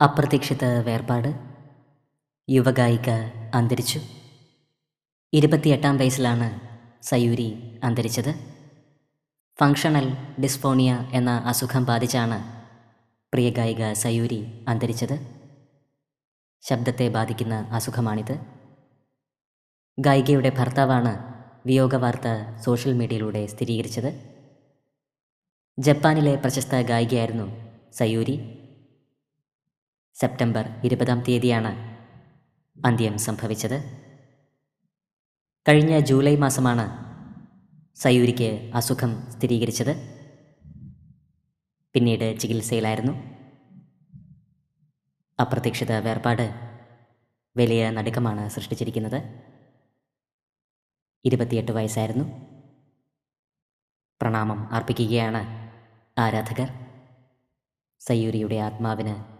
അപ്രതീക്ഷിത വേർപാട്. യുവഗായിക അന്തരിച്ചു. ഇരുപത്തിയെട്ടാം വയസ്സിലാണ് സയൂരി അന്തരിച്ചത്. ഫങ്ഷണൽ ഡിസ്ഫോണിയ എന്ന അസുഖം ബാധിച്ചാണ് പ്രിയ ഗായിക സയൂരി അന്തരിച്ചത്. ശബ്ദത്തെ ബാധിക്കുന്ന അസുഖമാണിത്. ഗായികയുടെ ഭർത്താവാണ് വിയോഗ വാർത്ത സോഷ്യൽ മീഡിയയിലൂടെ സ്ഥിരീകരിച്ചത്. ജപ്പാനിലെ പ്രശസ്ത ഗായികയായിരുന്നു സയൂരി. സെപ്റ്റംബർ ഇരുപതാം തീയതിയാണ് അന്ത്യം സംഭവിച്ചത്. കഴിഞ്ഞ ജൂലൈ മാസമാണ് സയൂരിക്ക് അസുഖം സ്ഥിരീകരിച്ചത്. പിന്നീട് ചികിത്സയിലായിരുന്നു. അപ്രതീക്ഷിത വേർപാട് വലിയ നടുക്കമാണ് സൃഷ്ടിച്ചിരിക്കുന്നത്. ഇരുപത്തിയെട്ട് വയസ്സായിരുന്നു. പ്രണാമം അർപ്പിക്കുകയാണ് ആരാധകർ. സയൂരിയുടെ ആത്മാവിന്